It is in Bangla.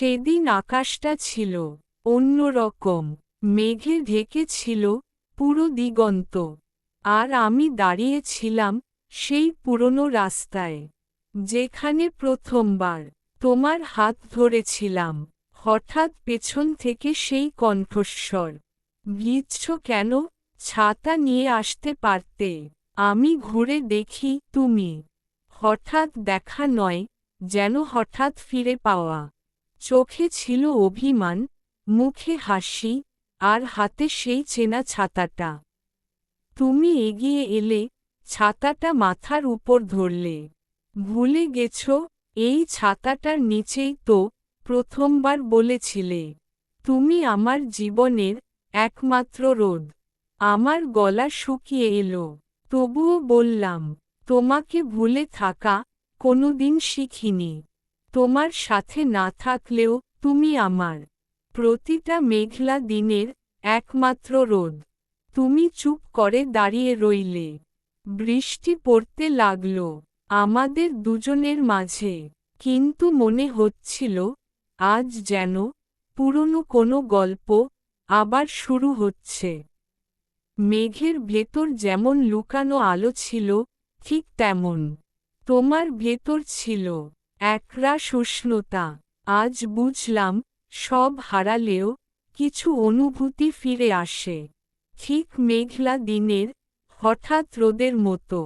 সেদিন আকাশটা ছিল অন্যরকম, মেঘে ঢেকেছিল পুরো দিগন্ত। আর আমি দাঁড়িয়েছিলাম সেই পুরনো রাস্তায়, যেখানে প্রথমবার তোমার হাত ধরেছিলাম। হঠাৎ পেছন থেকে সেই কণ্ঠস্বর, ভিজছ কেন? ছাতা নিয়ে আসতে পারতে। আমি ঘুরে দেখি তুমি। হঠাৎ দেখা নয়, যেন হঠাৎ ফিরে পাওয়া। চোখে ছিল অভিমান, মুখে হাসি, আর হাতে সেই চেনা ছাতাটা। তুমি এগিয়ে এলে, ছাতাটা মাথার উপর ধরলে। ভুলে গেছ, এই ছাতাটার নিচেই তো প্রথমবার বলেছিলে, তুমি আমার জীবনের একমাত্র রোদ আমার গলা শুকিয়ে এলো। তবুও বললাম, তোমাকে ভুলে থাকা কোনোদিন শিখিনি। তোমার সাথে না থাকলেও তুমি আমার প্রতিটা মেঘলা দিনের একমাত্র রোদ। তুমি চুপ করে দাঁড়িয়ে রইলে। বৃষ্টি পড়তে লাগল আমাদের দুজনের মাঝে। কিন্তু মনে হচ্ছিল, আজ যেন পুরনো কোনো গল্প আবার শুরু হচ্ছে। মেঘের ভেতর যেমন লুকানো আলো ছিল, ঠিক তেমন তোমার ভেতর ছিল। একরাশ সুষ্ণুতা। আজ বুঝলাম, সব হারালেও কিছু অনুভূতি ফিরে আসে। ঠিক মেঘলা দিনের, হঠাৎ রোদের মতো।